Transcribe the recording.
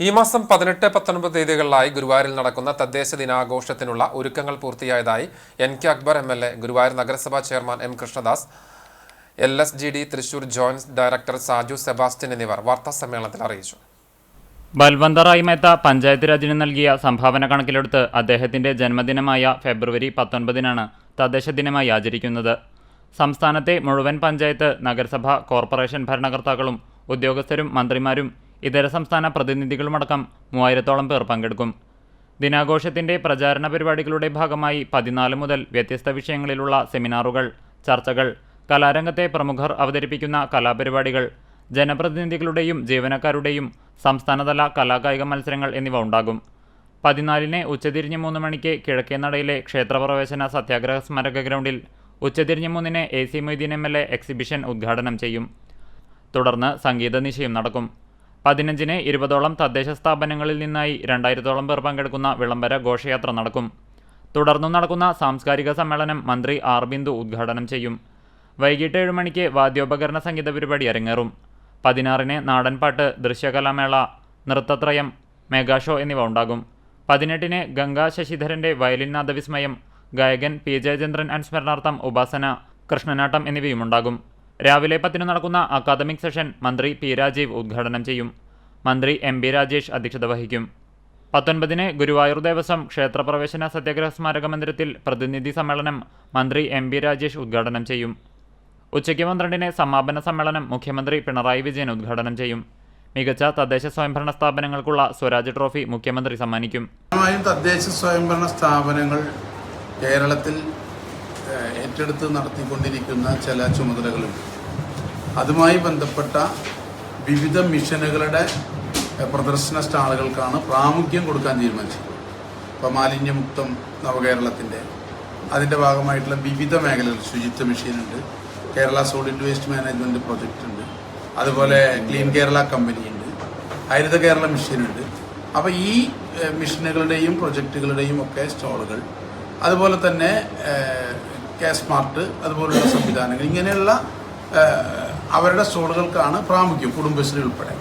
ഈ മാസം പതിനെട്ട് പത്തൊൻപത് തീയതികളിലായി ഗുരുവായൂരിൽ നടക്കുന്ന തദ്ദേശ ദിനാഘോഷത്തിനുള്ള ഒരുക്കങ്ങൾ പൂർത്തിയായതായി N K Akbar M L A Guruvayur നഗരസഭാ chairman M Krishnadas L S G D Thrissur joint director Saju Sebastian എന്നിവർ വാർത്താ സമ്മേളനത്തിൽ അറിയിച്ചു. ബൽവന്തറായി മേത്ത പഞ്ചായത്ത് രാജിന് നൽകിയ സംഭാവന കണക്കിലെടുത്ത് അദ്ദേഹത്തിന്റെ ജന്മദിനമായ ഫെബ്രുവരി പത്തൊൻപതിനാണ് തദ്ദേശ ദിനമായി ആചരിക്കുന്നത്. സംസ്ഥാനത്തെ മുഴുവൻ പഞ്ചായത്ത് നഗരസഭ കോർപ്പറേഷൻ ഭരണകർത്താക്കളും ഉദ്യോഗസ്ഥരും മന്ത്രിമാരും ഇതര സംസ്ഥാന പ്രതിനിധികളുമടക്കം മൂവായിരത്തോളം പേർ പങ്കെടുക്കും. ദിനാഘോഷത്തിന്റെ പ്രചാരണ പരിപാടികളുടെ ഭാഗമായി പതിനാല് മുതൽ വ്യത്യസ്ത വിഷയങ്ങളിലുള്ള സെമിനാറുകൾ ചർച്ചകൾ കലാരംഗത്തെ പ്രമുഖർ അവതരിപ്പിക്കുന്ന കലാപരിപാടികൾ ജനപ്രതിനിധികളുടെയും ജീവനക്കാരുടെയും സംസ്ഥാനതല കലാകായിക മത്സരങ്ങൾ എന്നിവ ഉണ്ടാകും. പതിനാലിന് ഉച്ചതിരിഞ്ഞ് മൂന്ന് മണിക്ക് കിഴക്കേനടയിലെ ക്ഷേത്രപ്രവേശന സത്യാഗ്രഹ സ്മാരക ഗ്രൗണ്ടിൽ ഉച്ചതിരിഞ്ഞ് മൂന്നിന് A C Moideen M L A exhibition ഉദ്ഘാടനം ചെയ്യും. തുടർന്ന് സംഗീത നിശയും നടക്കും. പതിനഞ്ചിന് ഇരുപതോളം തദ്ദേശ സ്ഥാപനങ്ങളിൽ നിന്നായി രണ്ടായിരത്തോളം പേർ പങ്കെടുക്കുന്ന വിളംബര ഘോഷയാത്ര നടക്കും. തുടർന്നു നടക്കുന്ന സാംസ്കാരിക സമ്മേളനം മന്ത്രി ആർ ബിന്ദു ഉദ്ഘാടനം ചെയ്യും. വൈകിട്ട് ഏഴ് മണിക്ക് വാദ്യോപകരണ സംഗീത പരിപാടി അരങ്ങേറും. പതിനാറിന് നാടൻപാട്ട് ദൃശ്യകലാമേള നൃത്തത്രയം മെഗാഷോ എന്നിവ ഉണ്ടാകും. പതിനെട്ടിന് ഗംഗാ ശശിധരന്റെ വയലിൻ നാദവിസ്മയം ഗായകൻ പി ജയചന്ദ്രൻ അനുസ്മരണാർത്ഥം ഉപാസന കൃഷ്ണനാട്ടം എന്നിവയുമുണ്ടാകും രാവിലെ പത്തിന് നടക്കുന്ന അക്കാദമിക് സെഷൻ മന്ത്രി പി രാജീവ് ഉദ്ഘാടനം ചെയ്യും. മന്ത്രി എം ബി രാജേഷ് അധ്യക്ഷത വഹിക്കും. പത്തൊൻപതിന് ഗുരുവായൂർ ദേവസ്വം ക്ഷേത്രപ്രവേശന സത്യാഗ്രഹ സ്മാരക മന്ദിരത്തിൽ പ്രതിനിധി സമ്മേളനം മന്ത്രി എം ബി രാജേഷ് ഉദ്ഘാടനം ചെയ്യും. ഉച്ചയ്ക്ക് പന്ത്രണ്ടിന് സമാപന സമ്മേളനം മുഖ്യമന്ത്രി പിണറായി വിജയൻ ഉദ്ഘാടനം ചെയ്യും. മികച്ച തദ്ദേശ സ്വയംഭരണ സ്ഥാപനങ്ങൾക്കുള്ള സ്വരാജ് ട്രോഫി മുഖ്യമന്ത്രി സമ്മാനിക്കും. തദ്ദേശ സ്വയംഭരണ സ്ഥാപനങ്ങൾ കേരളത്തിൽ ഏറ്റെടുത്ത് നടത്തിക്കൊണ്ടിരിക്കുന്ന ചില ചുമതലകളുണ്ട്. അതുമായി ബന്ധപ്പെട്ട വിവിധ മിഷനുകളുടെ പ്രദർശന സ്റ്റാളുകൾക്കാണ് പ്രാമുഖ്യം കൊടുക്കാൻ തീരുമാനിച്ചത് ഇപ്പോൾ മാലിന്യമുക്തം നവകേരളത്തിന്റെ അതിന്റെ ഭാഗമായിട്ടുള്ള വിവിധ മേഖലകൾ ശുചിത്വ മിഷനുണ്ട് Kerala solid waste management project ഉണ്ട് അതുപോലെ ക്ലീൻ കേരള കമ്പനി ഉണ്ട് ഹരിത കേരള മിഷനുണ്ട്. അപ്പോൾ ഈ മെഷീനുകളുടെയും പ്രൊജക്റ്റുകളുടെയും ഒക്കെ സ്റ്റാളുകൾ അതുപോലെ തന്നെ കെ സ്മാർട്ട് അതുപോലുള്ള സംവിധാനങ്ങൾ ഇങ്ങനെയുള്ള അവരുടെ സ്റ്റോളുകൾക്കാണ് പ്രാമുഖ്യം കുടുംബശ്രീ ഉൾപ്പെടെ.